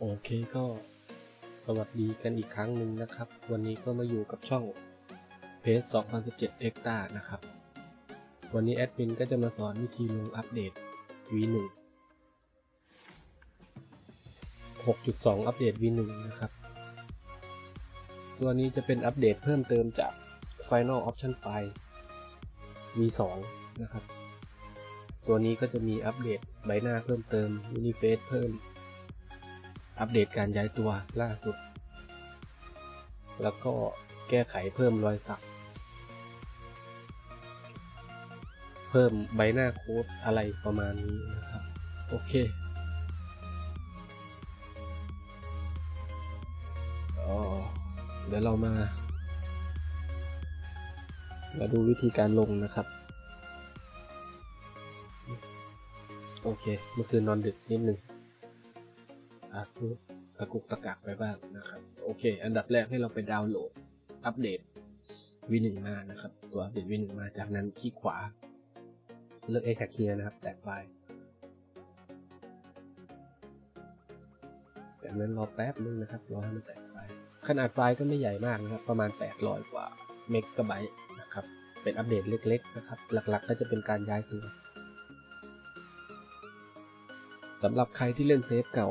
โอเคก็สวัสดีกันอีกครั้งหนึ่งนะครับ วันนี้ก็มาอยู่กับช่องเพจ2017 x t a นะครับ วันนี้แอดมินก็จะมาสอนวิธีลงอัปเดต V1 6.2 อัปเดต V1 นะครับ ตัวนี้จะเป็นอัปเดตเพิ่มเติมจาก Final Option File V2 นะครับ ตัวนี้ก็จะมีอัปเดตใบหน้าเพิ่มเติม Uniface เพิ่ม อัปเดตการย้ายตัวล่าสุด แล้วก็แก้ไขเพิ่มรอยสัก เพิ่มใบหน้าโค้ดอะไรประมาณนี้นะครับ โอเคอ๋อเดี๋ยวเรามา มาดูวิธีการลงนะครับ โอเค เมื่อคืนนอนดึกนิดนึง อาจพูดตะกุกตะกักไปบ้างนะครับ โอเค อันดับแรกให้เราไปดาวน์โหลด อัปเดต V1 มานะครับ ตัวอัปเดต V1 มาจากนั้นคลิกขวา เลือก Extract Here นะครับ แตกไฟล์จากนั้นรอแป๊บนึงนะครับรอให้มันแตกไฟล์ขนาดไฟล์ก็ไม่ใหญ่มากนะครับ ประมาณ 800 กว่าเมกะไบต์นะครับ เป็นอัปเดตเล็กๆนะครับ หลักๆ ก็จะเป็นการย้ายตัวสำหรับใครที่เล่นเซฟเก่า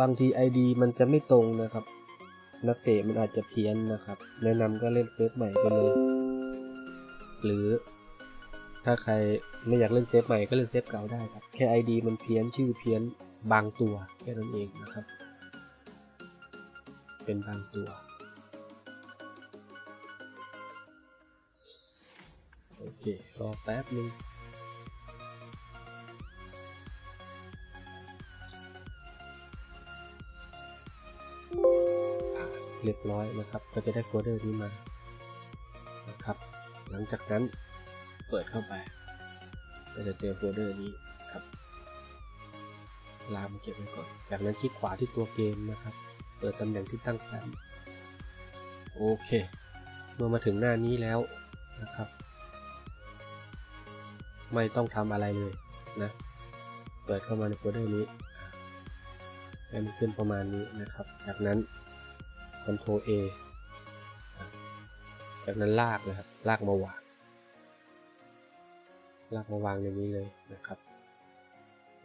บางที ID มันจะไม่ตรงนะครับ นักเตะมันอาจจะเพี้ยนนะครับ แนะนำก็เล่นเซฟใหม่ไปเลย หรือ ถ้าใครไม่อยากเล่นเซฟใหม่ก็เล่นเซฟเก่าได้ครับ แค่ ID มันเพี้ยนชื่อเพี้ยนบางตัวแค่นั้นเองนะครับ เป็นบางตัวโอเครอแป๊บนึง บร้อยนะครับ ก็จะได้โฟลเดอร์นี้มานะครับ หลังจากนั้นเปิดเข้าไปก็จะเจอโฟลเดอร์นี้ครับลามเก็บไว้ก่อน จากนั้นคลิกขวาที่ตัวเกมนะครับ เปิดตำแหน่งที่ตั้งแฟ้มโอเค เมื่อมาถึงหน้านี้แล้วนะครับ ไม่ต้องทำอะไรเลยนะ เปิดเข้ามาในโฟลเดอร์นี้ให้มันขึ้นประมาณนี้นะครับ จากนั้น Ctrl A จากนั้นลากเลยครับ ลากมาวาง ลากมาวางในนี้เลยนะครับ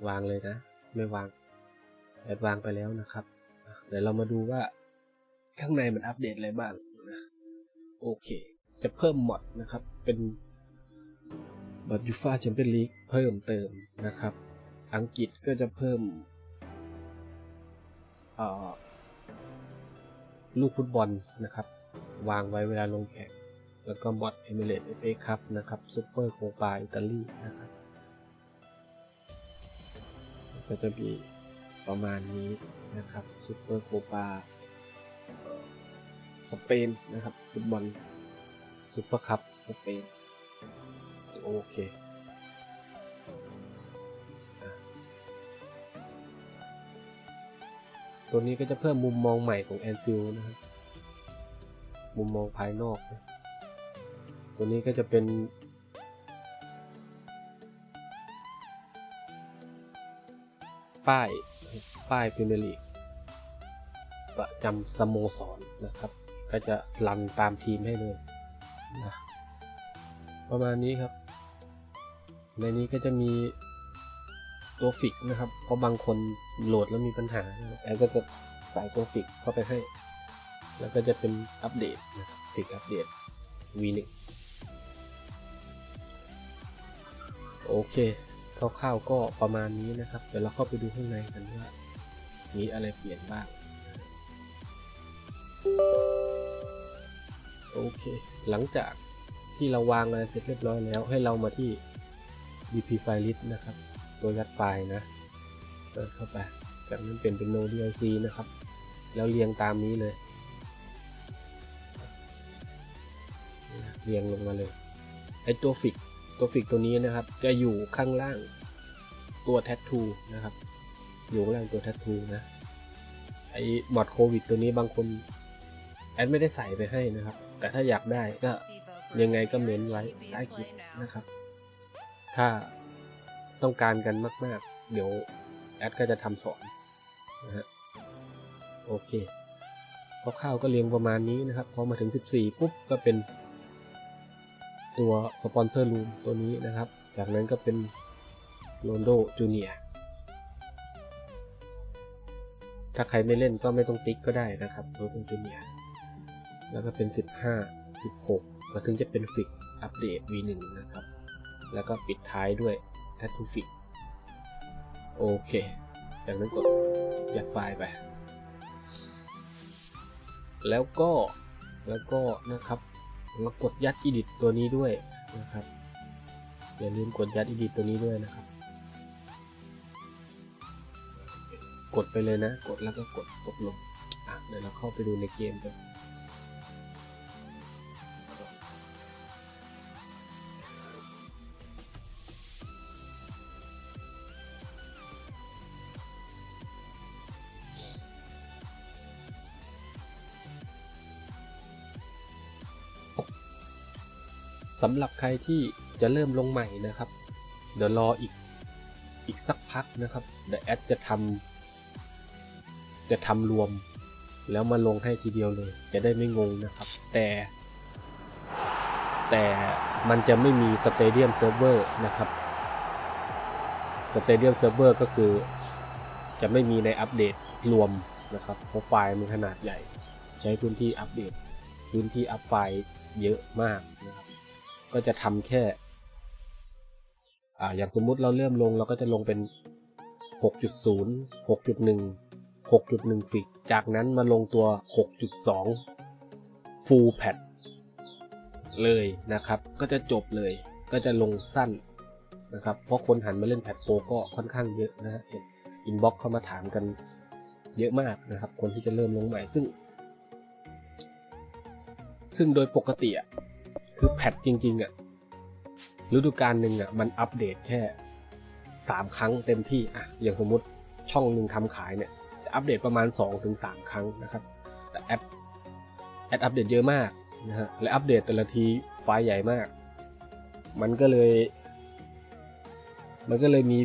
วางเลยนะ ไม่วางแอดวางไปแล้วนะครับ เดี๋ยวเรามาดูว่าข้างในมันอัปเดตอะไรบ้างนะโอเค จะเพิ่มมอดนะครับ เป็นบอดยูฟาแชมเปี้ยนลีกเพิ่มเติมนะครับ อังกฤษก็จะเพิ่มอ่อ ลูกฟุตบอลนะครับ วางไว้เวลาลงแข่งแล้วก็บอทเอมิเรตเอฟเอคัพนะครับซูเปอร์โคปาอิตาลีนะครับก็จะมีประมาณนี้นะครับซูเปอร์โคปาสเปนนะครับฟุตบอลซูเปอร์คัพสเปนโอเค ตัวนี้ก็จะเพิ่มมุมมองใหม่ของแอนฟิลนะครับมุมมองภายนอกนะตัวนี้ก็จะเป็น ป้าย ป้ายพรีเมียร์ลีกประจำสโมสรนะครับ ก็จะรันตามทีมให้เลยนะประมาณนี้ครับ ในนี้ก็จะมี ตัวฟิกนะครับ เพราะบางคนโหลดแล้วมีปัญหานะครับแอดก็จะใส่ตัวฟิกเข้าไปให้ แล้วก็จะเป็นอัปเดตนะฟิกอัปเดต V1 โอเคคร่าวๆก็ประมาณนี้นะครับ เดี๋ยวเราเข้าไปดูข้างในกันว่า มีอะไรเปลี่ยนบ้าง โอเค หลังจากที่เราวางอะไรเสร็จเรียบร้อยแล้ว ให้เรามาที่ dp file list นะครับ ตัวยัดไฟล์นะเปิดเข้าไปจากนั้นเปลี่ยนเป็น no dic นะครับ แล้วเรียงตามนี้เลย เรียงลงมาเลย ไอตัวฟิก ตัวฟิกตัวนี้นะครับ จะอยู่ข้างล่างตัวแท t ทูนะครับ อยู่ข้างล่างตัวแท t ทูนะ ไอมอดโควิดตัวนี้บางคนแอดไม่ได้ใส่ไปให้นะครับ แต่ถ้าอยากได้ก็ยังไงก็เม้นไว้ใต้คลิปนะครับ ถ้า ต้องการกันมาก ๆ เดี๋ยวแอดก็จะทำสอนนะฮะโอเคคร่าวๆก็เรียงประมาณนี้นะครับ พอมาถึง 14 ปุ๊บก็เป็นตัวสปอนเซอร์รูมตัวนี้นะครับ จากนั้นก็เป็นโรนโดจูเนียถ้าใครไม่เล่นก็ไม่ต้องติ๊กก็ได้นะครับโรนโดจูเนียแล้วก็เป็น 15 16มาถึงจะเป็นฟิกอัปเดต V1 นะครับ แล้วก็ปิดท้ายด้วย แททูฟิกโอเคจากนั้นกดยัดไฟล์ไป แล้วก็แล้วก็นะครับมากดยัด edit ตัวนี้ด้วยนะครับอย่าลืมกดยัด edit ตัวนี้ด้วยนะครับ กดไปเลยนะ กดแล้วก็กดกดลงอะเดี๋ยวเราเข้าไปดูในเกมกัน สำหรับใครที่จะเริ่มลงใหม่นะครับ เดี๋ยวรออีกอีกสักพักนะครับเดี๋ยวแอดจะทำจะทำรวม แล้วมาลงให้ทีเดียวเลย จะได้ไม่งงนะครับ แต่ แต่มันจะไม่มีสเตเดียมเซิร์ฟเวอร์นะครับสเตเดียมเซิร์ฟเวอร์ก็คือจะไม่มีในอัปเดตรวมนะครับ เพราะไฟล์มันขนาดใหญ่ ใช้พื้นที่อัปเดต พื้นที่อัพไฟล์เยอะมากนะครับ ก็จะทำแค่ อ่า อย่างสมมุติเราเริ่มลงเราก็จะลงเป็น 6.0 6.1 6.1ฟิกจากนั้นมาลงตัว 6.2 full patch เลยนะครับ ก็จะจบเลย ก็จะลงสั้นนะครับ เพราะคนหันมาเล่นแพดโปรก็ค่อนข้างเยอะนะฮะอินบ็อกเข้ามาถามกันเยอะมากนะครับ คนที่จะเริ่มลงใหม่ซึ่ง ซึ่งโดยปกติอะ คือแพทจริง ๆอะฤดูกาลหนึ่งอะมันอัปเดตแค่สามครั้งเต็มที่อะอย่างสมมติช่องหนึ่งทำขายเนี่ยจะอัปเดตประมาณ2อถึงสครั้งนะครับ แต่แอปแอดอัปเดตเยอะมากนะฮะและอัปเดตแต่ละทีไฟล์ใหญ่มาก มันก็เลย มันก็เลยมี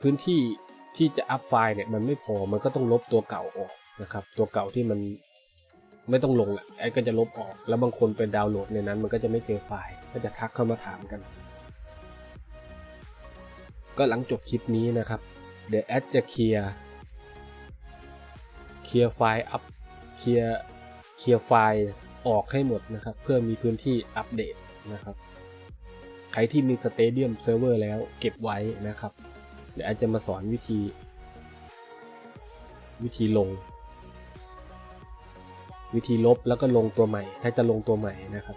พื้นที่ที่จะอัพไฟล์เนี่ยมันไม่พอมันก็ต้องลบตัวเก่าออกนะครับ ตัวเก่าที่มัน ไม่ต้องลงอะแอดก็จะลบออก แล้วบางคนไปดาวน์โหลดในนั้น มันก็จะไม่เจอไฟล์ก็จะทักเข้ามาถามกัน ก็หลังจบคลิปนี้นะครับ เดี๋ยวแอดจะเคลียร์เคลียร์ไฟล์อัพเคลียร์เคลียร์ไฟล์ออกให้หมดนะครับ เพื่อมีพื้นที่อัปเดตนะครับ ใครที่มีสเตเดียมเซิร์ฟเวอร์แล้วเก็บไว้นะครับ เดี๋ยวแอดจะมาสอนวิธี วิธีลง วิธีลบแล้วก็ลงตัวใหม่ ถ้าจะลงตัวใหม่นะครับ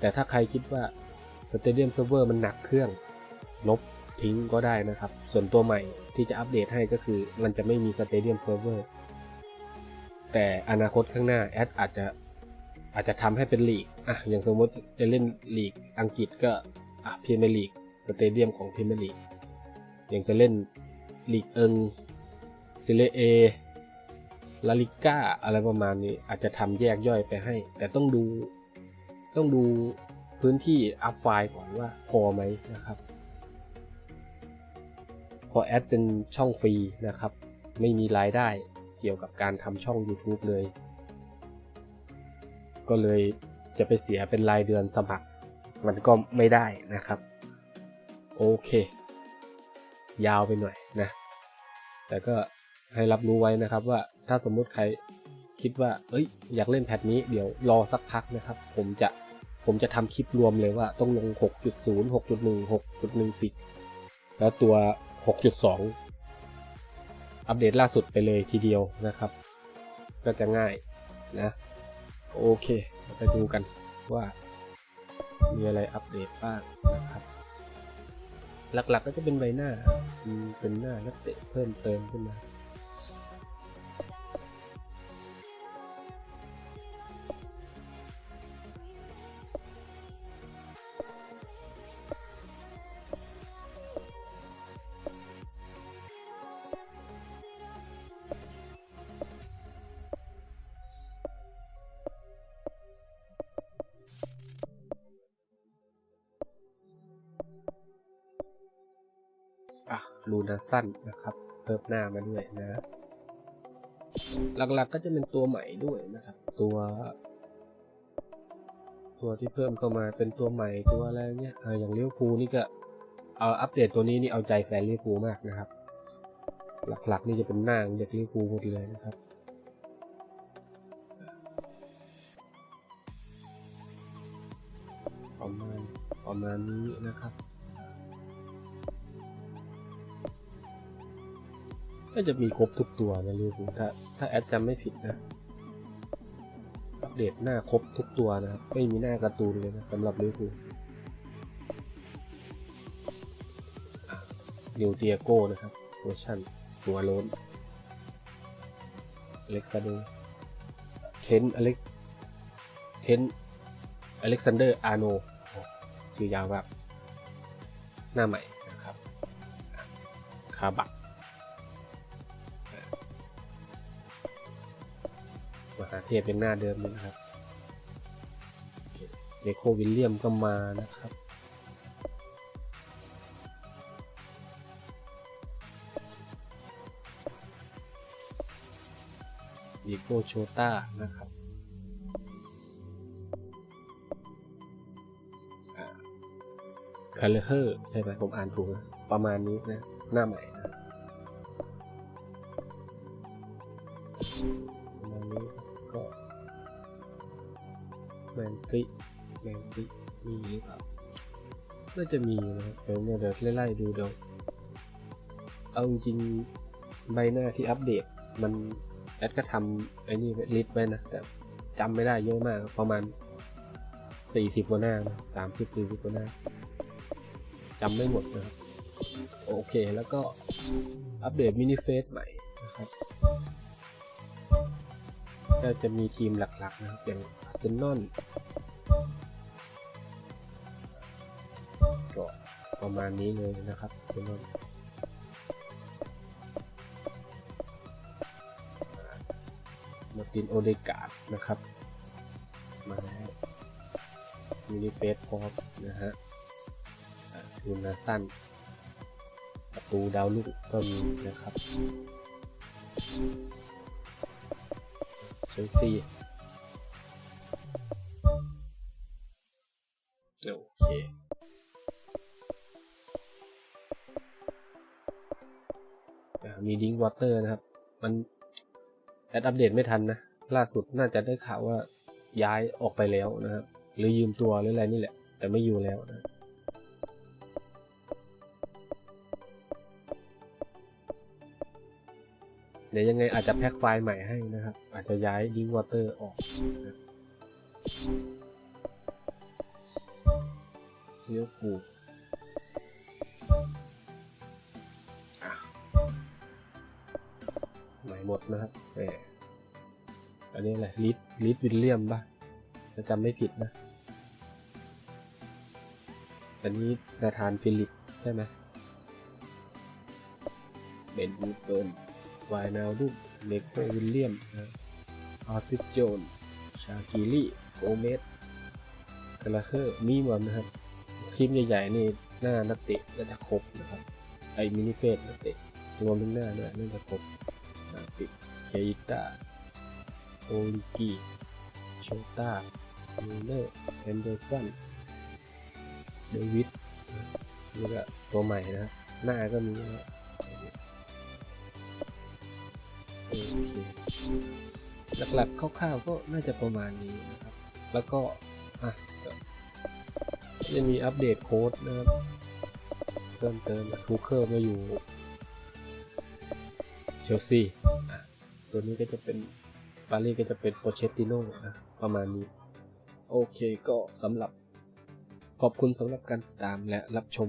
แต่ถ้าใครคิดว่า Stadium Server มันหนักเครื่อง ลบทิ้งก็ได้นะครับ ส่วนตัวใหม่ที่จะอัปเดตให้ก็คือ มันจะไม่มี Stadium Server แต่อนาคตข้างหน้าแอดอาจจะอาจจะทำให้เป็นลีกอะอย่างสมมติจะเล่นลีกอังกฤษก็อะพรีเมียร์ลีกสเตเดียมของพรีเมียร์ลีกอย่างจะเล่นลีกเอิงซิเลเอ ลาลิก้าอะไรประมาณนี้อาจจะทำแยกย่อยไปให้ แต่ต้องดูต้องดูพื้นที่อัพไฟล์ก่อนว่าพอไหมนะครับ พอแอดเป็นช่องฟรีนะครับ ไม่มีรายได้เกี่ยวกับการทำช่อง YouTube เลย ก็เลยจะไปเสียเป็นรายเดือนสมัคร มันก็ไม่ได้นะครับ โอเค ยาวไปหน่อยนะ แต่ก็ให้รับรู้ไว้นะครับว่า ถ้าสมมุติใครคิดว่า เอ้ย อยากเล่นแพทนี้ เดี๋ยวรอสักพักนะครับ ผมจะ ผมจะทำคลิปรวมเลยว่าต้องลง 6.0 6.1 6.1 ฟิก แล้วตัว 6.2 อัปเดตล่าสุดไปเลยทีเดียวนะครับ ก็จะง่ายนะ โอเค ไปดูกันว่า มีอะไรอัปเดตบ้างนะครับ หลักๆก็จะเป็นใบหน้า เป็นหน้านักเตะเพิ่มเติมขึ้นมา อะลูนาสั้นนะครับ เพิ่มหน้ามาด้วยนะ หลักๆก็จะเป็นตัวใหม่ด้วยนะครับ ตัว ตัวที่เพิ่มเข้ามาเป็นตัวใหม่ตัวอะไรเงี้ยออย่างเลี้ยวภูนี่ก็เอาอัปเดตตัวนี้นี่เอาใจแฟนเลี้ยวภูมากนะครับ หลักๆนี่จะเป็นหน้าเด็กเลี้ยวภูหมดเลยนะครับประมาณประมาณนี้นะครับ ก็จะมีครบทุกตัวนะลิเวอร์พูลถ้าถ้าแอดจำไม่ผิดนะอัปเดตหน้าครบทุกตัวนะครับไม่มีหน้าการ์ตูนเลยนะสำหรับลิเวอร์พูลนิวเตียโก้นะครับเวอร์ชันหัวโลนอเล็กซานเดอร์เคนอเล็กเคนอเล็กซานเดอร์อาร์โนชื่อยาวแบบหน้าใหม่นะครับคาบัก มหาเทพเป็นหน้าเดิมเลยนะครับเดโควิลเลียมก็มานะครับดีโกโชต้านะครับคาเลเฮอร์ใช่ไหมผมอ่านถูกนะประมาณนี้นะ หน้าใหม่นะ มนติแมนติมีหรือเปล่าน่าจะมีนะครับเดี๋ยวเดี๋ยวไล่ๆดูเดี๋ยวเอาจริงใบหน้าที่อัปเดต มันแอดก็ทำไอ้นี่ลิสต์ไว้นะ แต่จำไม่ได้เยอะมาก ประมาณสี่สิบกว่าหน้าสามสิบสี่สิบกว่าหน้าจำไม่หมดนะครับ โอเคแล้วก็อัปเดตมินิเฟสใหม่นะครับ ก็จะมีทีมหลักๆนะครับอย่างอาร์เซนอลก็ประมาณนี้เลยนะครับอาร์เซนอลมาตินโอเดกาดนะครับ มาแล้วมินิเฟสพอปนะฮะทุนนาสั้นประตูดาวลูกก็มีนะครับ เชลซีโอเคมีดิงวอเตอร์นะครับ มันแอดอัปเดตไม่ทันนะ ล่าสุดน่าจะได้ข่าวว่าย้ายออกไปแล้วนะครับ หรือยืมตัวหรืออะไรนี่แหละ แต่ไม่อยู่แล้วนะ เดี๋ยวยังไงอาจจะแพ็คไฟล์ใหม่ให้นะครับ อาจจะย้ายดิงวอเตอร์ออกนะเซียวผูใหม่หมดนะครับแหมอันนี้อะไรลิดลิดวิลเลียมป่ะถ้าจำไม่ผิดนะ อันนี้นาธานฟิลิปใช่ไหมเบนวูดเบิร์น วายนาลูกเนโควิลเลียมนะอาร์ติโจน ชากิลี่โกเมสกาลเคอร์มีหมดนะครับทีมใหญ่ๆนี่หน้านักเตะก็จะครบนะครับ ไอมินิเฟสนักเตะรวมทั้งหน้าเนี่ยน่าจะครบนาติเคอิต้าโอลิกีโชต้ามิเลอร์แอนเดอร์สันเดวิดนี่ก็ตัวใหม่นะหน้าก็มีนะ โอเคหลักๆคร่าวๆก็น่าจะประมาณนี้นะครับ แล้วก็อะจะมีอัปเดตโค้ดนะครับเพิ่มเติมทูเคอร์มาอยู่เชลซีอะตัวนี้ก็จะเป็นปารีสก็จะเป็นโปเชตติโน่นะประมาณนี้ โอเคก็สำหรับขอบคุณสำหรับการติดตามและรับชม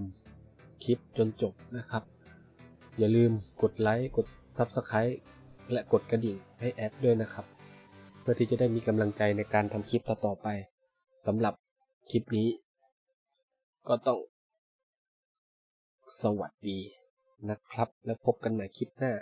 คลิปจนจบนะครับ อย่าลืมกดไลค์กด Subscribe และกดกระดิ่งให้แอดด้วยนะครับ เพื่อที่จะได้มีกำลังใจในการทำคลิปต่อๆไปสำหรับคลิปนี้ ก็ต้อง สวัสดีนะครับ แล้วพบกันใหม่คลิปหน้า